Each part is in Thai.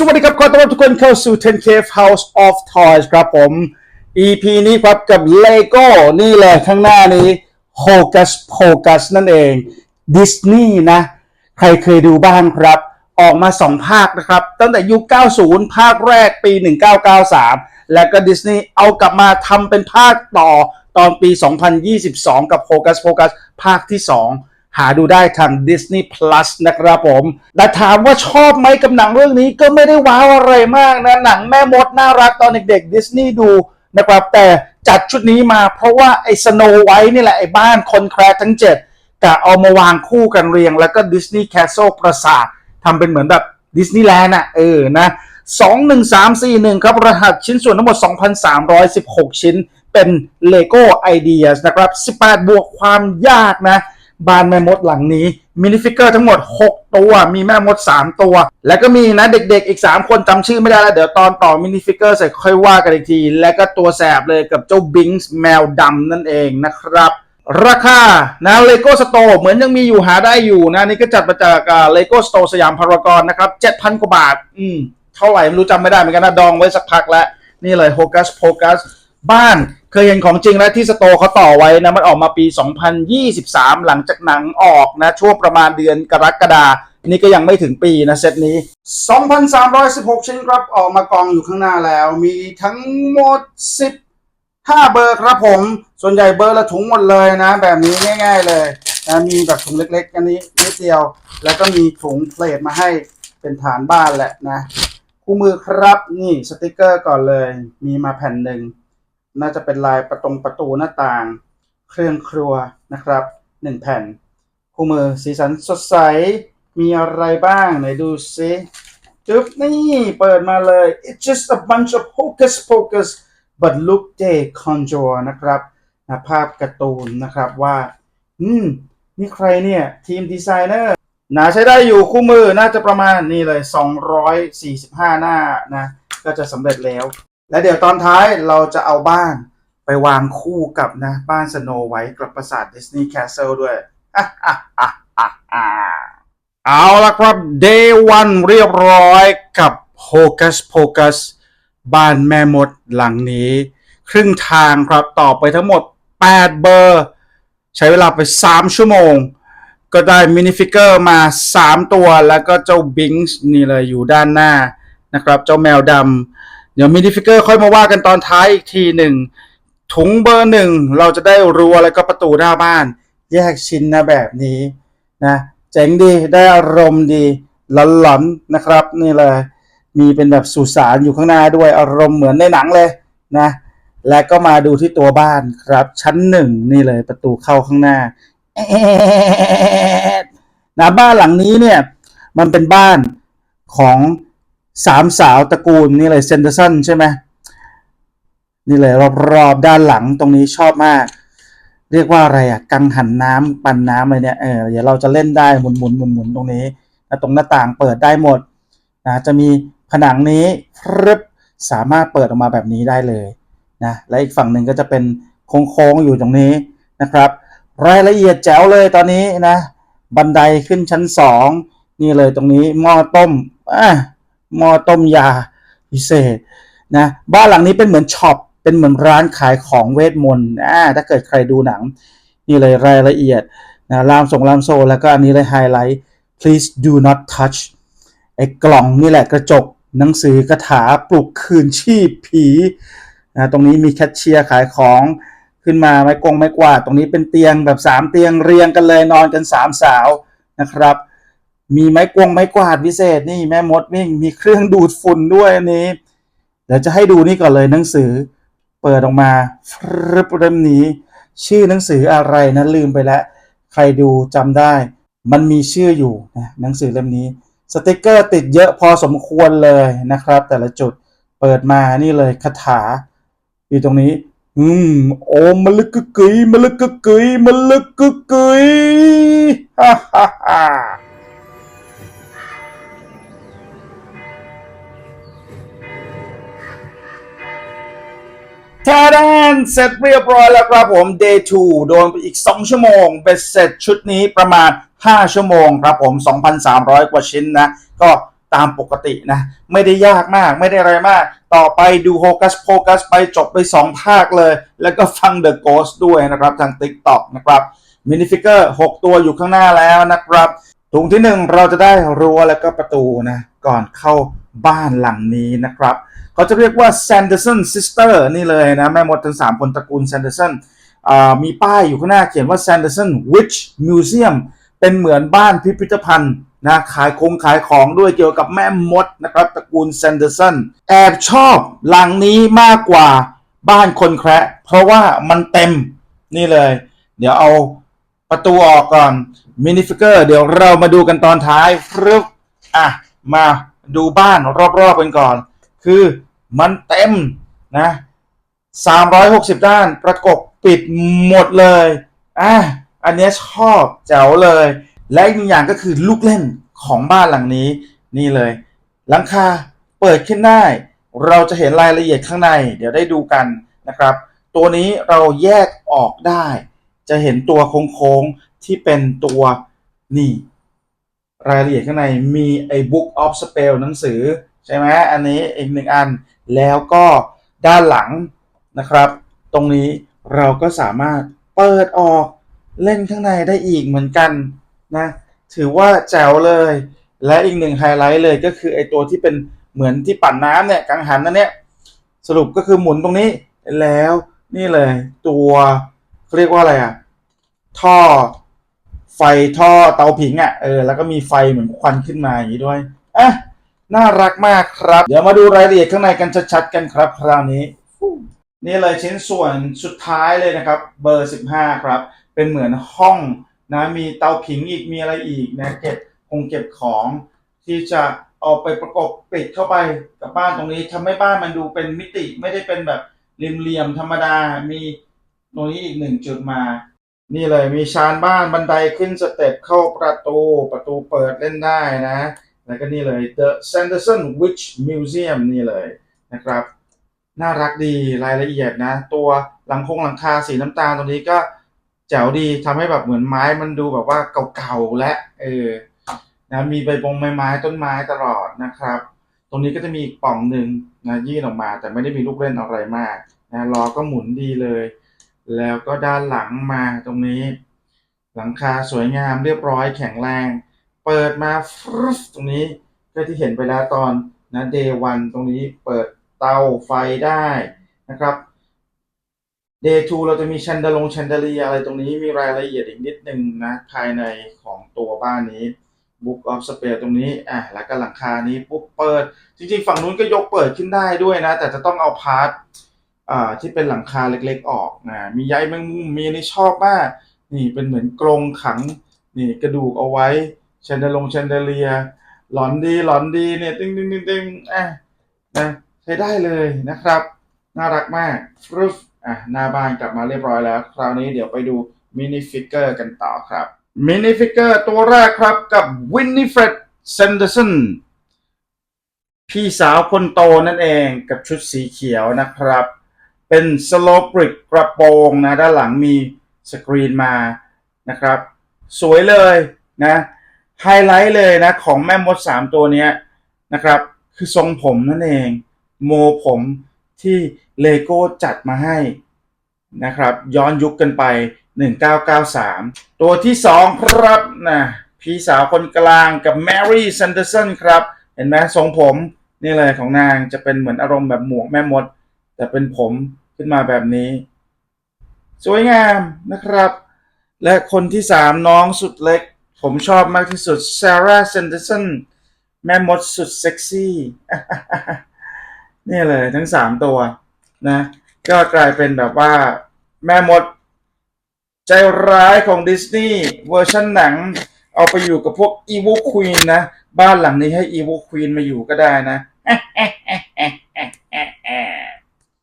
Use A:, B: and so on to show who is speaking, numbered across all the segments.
A: สวัสดีครับขอต้อนรับทุกคนเข้าสู่ 10 Cave House of Toys ครับผม EP นี้ครับกับ Lego นี่เลยข้างหน้านี้ Hocus Pocus นั่นเองดิสนีย์นะ ใครเคยดูบ้างครับ ออกมา 2 ภาคนะครับ ตั้งแต่ยุค 90 ภาคแรกปี 1993 แล้วก็ดิสนีย์เอากลับมาทำเป็นภาคต่อตอนปี 2022 กับ Hocus Pocus ภาคที่ 2 หาดูได้ทาง Disney Plus นะครับผม แต่ถามว่าชอบไหมกับหนังเรื่องนี้ก็ไม่ได้ว้าวอะไรมากนะ หนังแม่มดน่ารักตอนเด็กๆดิสนีย์ดูนะครับ แต่จัดชุดนี้มาเพราะว่าไอ้สโนไวท์นี่แหละ ไอ้บ้านคนแคร์ทั้ง 7 แต่เอามาวางคู่กันเรียง แล้วก็ดิสนีย์แคสเซิลปราสาททำเป็นเหมือนแบบดิสนีย์แลนด์อะเออนะ21341 ครับ รหัสชิ้นส่วนทั้งหมด 2,316 ชิ้น เป็น Lego Ideas นะครับ 18 บวกความยากนะ บ้านแม่มดหลังนี้มินิฟิกเกอร์ทั้งหมด 6 ตัว มีแม่มด 3 ตัว แล้วก็มีนะเด็กๆอีก 3 คนจำชื่อไม่ได้แล้ว เดี๋ยวตอนต่อมินิฟิกเกอร์เสร็จค่อยว่ากันอีกที แล้วก็ตัวแสบเลยกับเจ้าบิงส์แมวดำนั่นเองนะครับราคานะเลโก้สโตร์เหมือนยังมีอยู่หาได้อยู่นะนี่ก็จัดมาจากเลโก้สโตร์สยามพารากอนนะครับ7,000กว่าบาท อืม เท่าไหร่ไม่รู้จำไม่ได้เหมือนกันนะ ดองไว้สักพักแล้ว นี่เลยโฮกัสโ o กัส บ้านเคยเห็นของจริงแล้วที่สโตเขาต่อไว้นะมันออกมาปี 2023 หลังจากหนังออกนะช่วงประมาณเดือนกรกฎานี่ก็ยังไม่ถึงปีนะเซตนี้ 2,316 ชิ้นครับออกมากองอยู่ข้างหน้าแล้ว มีทั้งหมด 15 เบอร์ครับผม ส่วนใหญ่เบอร์ละถุงหมดเลยนะ แบบนี้ง่าย ๆเลยนะมีแบบถุงเล็กๆ อันนี้นิดเดียว แล้วก็มีถุงเพลทมาให้เป็นฐานบ้านแหละนะ คู่มือครับนี่สติกเกอร์ก่อนเลย มีมาแผ่นหนึ่ง น่าจะเป็นลายประตงประตูหน้าต่าง เครื่องครัวนะครับหนึ่งแผ่น คู่มือสีสันสดใส มีอะไรบ้างไหนดูซิจึ๊บนี่เปิดมาเลย it's just a bunch of hocus pocus but look they conjure นะครับนะภาพการ์ตูนนะครับว่า อืม นี่ใครเนี่ย ทีมดีไซเนอร์หนาใช้ได้อยู่คู่มือน่าจะประมาณนี่เลย 245 หน้านะ ก็จะสำเร็จแล้ว และเดี๋ยวตอนท้ายเราจะเอาบ้านไปวางคู่กับนะ บ้านสโนไวท์กับปราสาทดิสนีย์แคสเซิลด้วยเอาละครับ day one เรียบร้อยกับ Hocus Pocus บ้านแม่มดหลังนี้ ครึ่งทางครับต่อไปทั้งหมด 8 เบอร์ ใช้เวลาไป 3 ชั่วโมง ก็ได้มินิฟิกเกอร์มา 3 ตัว แล้วก็เจ้าบิงส์นี่เลยอยู่ด้านหน้านะครับ เจ้าแมวดำ เดี๋ยวมินิฟิกเกอร์ค่อยมาว่ากันตอนท้ายอีกทีหนึ่งถุงเบอร์หนึ่งเราจะได้รั้วแล้วก็ประตูหน้าบ้าน แยกชิ้นนะแบบนี้นะเจ๋งดีได้อารมณ์ดีหลอนๆนะครับ นี่เลยมีเป็นแบบสุสานอยู่ข้างหน้าด้วยอารมณ์เหมือนในหนังเลยนะ และก็มาดูที่ตัวบ้านครับ ชั้นหนึ่งนี่เลยประตูเข้าข้างหน้านะบ้านหลังนี้เนี่ย มันเป็นบ้านของ สามสาวตระกูลนี่เลยเซนเดอร์สันใช่ไหมนี่เลยรอบๆด้านหลังตรงนี้ชอบมาก เรียกว่าอะไรอะกังหันน้ำปั่นน้ำอะไรเนี่ยเออเดี๋ยวเราจะเล่นได้หมุนหมุนหมุนหมุนตรงนี้นะตรงหน้าต่างเปิดได้หมดนะจะมีผนังนี้รึบสามารถเปิดออกมาแบบนี้ได้เลยนะและอีกฝั่งหนึ่งก็จะเป็นโค้งๆอยู่ตรงนี้นะครับ รายละเอียดแจ๋วเลยตอนนี้นะ บันไดขึ้นชั้นสองนี่เลยตรงนี้หม้อต้มอะ หม้อต้มยาพิเศษนะบ้านหลังนี้เป็นเหมือนช็อปเป็นเหมือนร้านขายของเวทมนต์อ่าถ้าเกิดใครดูหนัง นี่เลยรายละเอียดนะลามส่งลามโซแล้วก็อันนี้เลยไฮไลท์ please do not touch ไอ้กล่องนี่แหละกระจกหนังสือกระถาปลุกคืนชีพผีนะตรงนี้มีแคชเชียร์ขายของขึ้นมาไม้กงไม้กวาดตรงนี้เป็นเตียงแบบ 3 เตียงเรียงกันเลยนอนกัน 3 สาวนะครับ มีไม้กวงไม้กวาดพิเศษนี่แม่มดวิ่งมีเครื่องดูดฝุ่นด้วยอันนี้ เดี๋ยวจะให้ดูนี่ก่อนเลยหนังสือ เปิดออกมาฟรึบเล่มนี้ ชื่อหนังสืออะไรนะลืมไปแล้ว ใครดูจำได้ มันมีชื่ออยู่นะหนังสือเล่มนี้ สติกเกอร์ติดเยอะพอสมควรเลยนะครับ แต่ละจุดเปิดมานี่เลยคาถา อยู่ตรงนี้ อืมโอมมลึกกึกกึยมลึกกึกกึยมลึกกึกกึยฮ่าฮ่าฮ่า ทแดนเสร็จเรียบร้อยแล้วครับผม day 2 โดนไปอีก 2 ชั่วโมงเบ็ดเสร็จชุดนี้ประมาณ 5 ชั่วโมงครับผม 2,300 กว่าชิ้นนะ ก็ตามปกตินะ ไม่ได้ยากมากไม่ได้อะไรมาก ต่อไปดูโฮกัสโ o กัสไปจบไป 2 ภาคเลย แล้วก็ฟัง The Ghost ด้วยนะครับ ทาง TikTok นะครับมินิฟิกเกอร์6ตัวอยู่ข้างหน้าแล้วนะครับถุงที่ 1 เราจะได้รั้วแล้วก็ประตูนะ ก่อนเข้าบ้านหลังนี้นะครับ เขาจะเรียกว่า Sanderson Sister นี่เลยนะแม่มดทั้ง3คนตระกูล Sanderson อ่ามีป้ายอยู่ข้างหน้าเขียนว่า Sanderson Witch Museum เป็นเหมือนบ้านพิพิธภัณฑ์นะขายคงขายของด้วยเกี่ยวกับแม่มดนะครับตระกูล Sanderson แอบชอบหลังนี้มากกว่าบ้านคนแคระเพราะว่ามันเต็มนี่เลย เดี๋ยวเอาประตูออกก่อนมินิฟิกเกอร์เดี๋ยวเรามาดูกันตอนท้ายฟรึบอะ มาดูบ้านรอบๆกันก่อน คือ มันเต็มนะ360ด้านประกบปิดหมดเลยอะอันนี้ชอบแจ๋วเลย และอีกหนึ่งอย่างก็คือลูกเล่นของบ้านหลังนี้นี่เลย หลังคาเปิดขึ้นได้ เราจะเห็นรายละเอียดข้างใน เดี๋ยวได้ดูกันนะครับ ตัวนี้เราแยกออกได้ จะเห็นตัวโค้งๆที่เป็นตัวนี่ รายละเอียดข้างในมีไอ้ Book of Spell หนังสือ ใช่ไหมอันนี้อีกหนึ่งอัน แล้วก็ด้านหลังนะครับ ตรงนี้เราก็สามารถเปิดออกเล่นข้างในได้อีกเหมือนกันนะถือว่าแจ๋วเลย และอีกหนึ่งไฮไลท์เลยก็คือไอตัวที่เป็นเหมือนที่ปั่นน้ำเนี่ยกังหันนั่นเนี่ยสรุปก็คือหมุนตรงนี้แล้วนี่เลยตัวเขาเรียกว่าอะไรอะท่อไฟท่อเตาผิงอะ่ะเออแล้วก็มีไฟเหมือนควันขึ้นมาอย่างนี้ด้วยอะ น่ารักมากครับ เดี๋ยวมาดูรายละเอียดข้างในกันชัดๆกันครับคราวนี้ นี่เลยชิ้นส่วนสุดท้ายเลยนะครับ เบอร์ 15 ครับ เป็นเหมือนห้องนะมีเตาผิงอีกมีอะไรอีกนะเก็บคงเก็บของที่จะเอาไปประกบปิดเข้าไปกับบ้านตรงนี้ทำให้บ้านมันดูเป็นมิติไม่ได้เป็นแบบเหลี่ยมๆธรรมดา มีตรงนี้อีกหนึ่งจุดมา นี่เลยมีชานบ้านบันไดขึ้นสเต็ปเข้าประตูประตูเปิดเล่นได้นะ แล้วก็นี่เลย The Sanderson Witch Museum นี่เลยนะครับ น่ารักดีรายละเอียดนะ ตัวหลังคงหลังคาสีน้ำตาลตรงนี้ก็แจ๋วดีทำให้แบบเหมือนไม้มันดูแบบว่าเก่าๆและเออนะมีใบบงใบไม้ต้นไม้ตลอดนะครับ ตรงนี้ก็จะมีอีกปล่องหนึ่งนะยื่นออกมาแต่ไม่ได้มีลูกเล่นอะไรมากนะล้อก็หมุนดีเลย แล้วก็ด้านหลังมาตรงนี้ หลังคาสวยงามเรียบร้อยแข็งแรง เปิดมาฟรึบตรงนี้ก็ที่เห็นไปแล้วตอนนะเดวันตรงนี้เปิดเตาไฟได้นะครับ Day 2เราจะมีชันเดลงชันเดลีอะไรตรงนี้มีรายละเอียดอีกนิดนึงนะภายในของตัวบ้านนี้ Book of Spell ตรงนี้อะแล้วก็หลังคานี้ปุ๊บเปิด จริง ๆ ฝั่งนู้นก็ยกเปิดขึ้นได้ด้วยนะ แต่จะต้องเอาพาร์ทอ่าที่เป็นหลังคาเล็กๆออกนะมีใยแมงมุมมีอันนี่ชอบมากนี่เป็นเหมือนกรงขังนี่กระดูกเอาไว้ ชนเดลงเชนเดเลีย หลอนดีหลอนดีเนี่ยตึ้งตึ้งตึ้งตึ้งอะนะใช้ได้เลยนะครับ น่ารักมากรึบอะหน้าบ้านกลับมาเรียบร้อยแล้ว คราวนี้เดี๋ยวไปดูมินิฟิกเกอร์กันต่อครับมินิฟิกเกอร์ตัวแรกครับกับวินนิเฟรดเซนเดอร์สันพี่สาวคนโตนั่นเองกับชุดสีเขียวนะครับ เป็นสโลปริกกระโปรงนะ ด้านหลังมีสกรีนมานะครับ สวยเลยนะ ไฮไลท์เลยนะของแม่มด3ตัวเนี้ยนะครับ คือทรงผมนั่นเอง โมผมที่เลโก้จัดมาให้นะครับ ย้อนยุคกันไป 1993 ตัวที่ 2 ครับนะพี่สาวคนกลางกับแมรี่ซันเดอร์สันครับ เห็นไหมทรงผมนี่เลยของนางจะเป็นเหมือนอารมณ์แบบหมวกแม่มด แต่เป็นผมขึ้นมาแบบนี้ สวยงามนะครับ และคนที่สามน้องสุดเล็ก ผมชอบมากที่สุดซาร่าเซนเดอร์สันแม่มดสุดเซ็กซี่นี่เลยทั้งสามตัวนะ ก็กลายเป็นแบบว่าแม่มด ใจร้ายของดิสนีย์เวอร์ชันหนัง เอาไปอยู่กับพวกอี l ควีนนะ บ้านหลังนี้ให้อี l ควีนมาอยู่ก็ได้นะ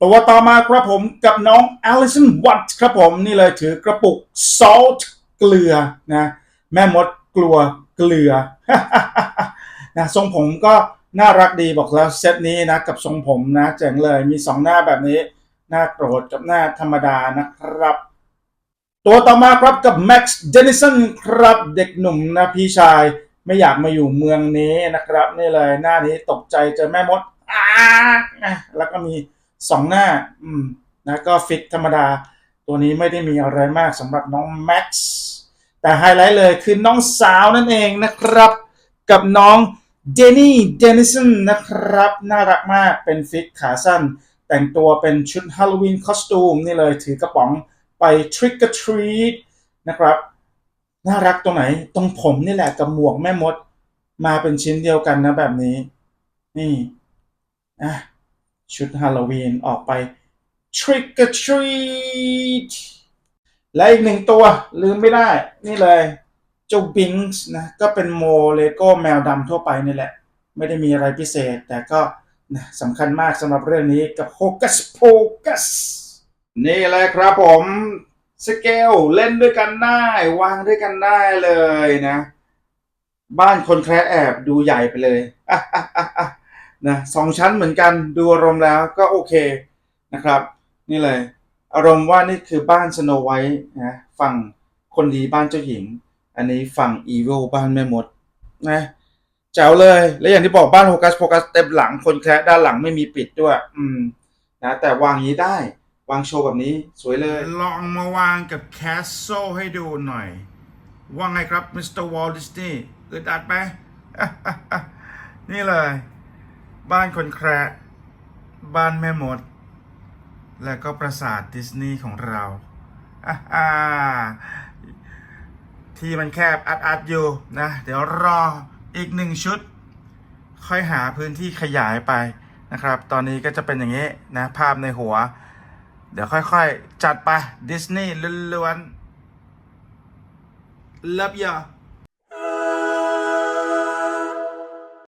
A: ตัวต่อมาครับผมกับน้อง Alison Watt ครับผมนี่เลยถือกระปุก salt เกลือนะ แม่มดกลัวเกลือนะทรงผมก็น่ารักดีบอกแล้วเซตนี้นะกับทรงผมนะเจ๋งเลยมีสองหน้าแบบนี้ หน้าโกรธกับหน้าธรรมดานะครับ ตัวต่อมาครับกับ Max Dennison ครับเด็กหนุ่มนะพี่ชายไม่อยากมาอยู่เมืองนี้นะครับ นี่เลยหน้านี้ตกใจเจอแม่มดอ้าแล้วก็มีสองหน้า อืมนะก็ฟิตธรรมดา ตัวนี้ไม่ได้มีอะไรมากสำหรับน้องแม็กซ์ แต่ไฮไลท์เลยคือน้องสาวนั่นเองนะครับ กับน้องเจนนี่เดนิสันนะครับ น่ารักมากเป็นฟิตขาสั้น แต่งตัวเป็นชุดฮาโลวีนคอสตูมนี่เลยถือกระป๋องไป Trick or Treat นะครับ น่ารักตรงไหน ตรงผมนี่แหละกับหมวกแม่มด มาเป็นชิ้นเดียวกันนะแบบนี้ นี่อะชุดฮาโลวีนออกไป Trick or Treat และอีกหนึ่งตัวลืมไม่ได้ นี่เลยเจ้าบิงส์นะก็เป็นโมเลโก้แมวดำทั่วไปนี่แหละ ไม่ได้มีอะไรพิเศษ แต่ก็นะสำคัญมากสำหรับเรื่องนี้กับ Hocus Pocus นี่เลยครับผมสเกลเล่นด้วยกันได้ วางด้วยกันได้เลยนะ บ้านคนแคร์แอบดูใหญ่ไปเลยนะสองชั้นเหมือนกันดูอารมณ์แล้วก็โอเคนะครับ นี่เลย อารมณ์ว่านี่คือบ้านสโนไวท์นะฝั่งคนดีบ้านเจ้าหญิง อันนี้ฝั่งอีวิลบ้านแม่มดนะแจ๋วเลย และอย่างที่บอกบ้านโฟกัสโฟกัสเต็มหลังคนแคร์ด้านหลังไม่มีปิดด้วย อืมนะแต่วางนี้ได้วางโชว์แบบนี้สวยเลย ลองมาวางกับแคสโซให้ดูหน่อย ว่าไงครับมิสเตอร์วอลดิสนีย์อึดอัดไหม นี่เลย บ้านคนแคร์บ้านแม่มด และก็ปราสาทดิสนีย์ของเราอ่าที่มันแคบอัดอัดๆอยู่นะ เดี๋ยวรออีกหนึ่งชุด ค่อยหาพื้นที่ขยายไปนะครับ ตอนนี้ก็จะเป็นอย่างนี้นะ ภาพในหัว เดี๋ยวค่อยๆ จัดไป ดิสนีย์ล้วนๆ Love ya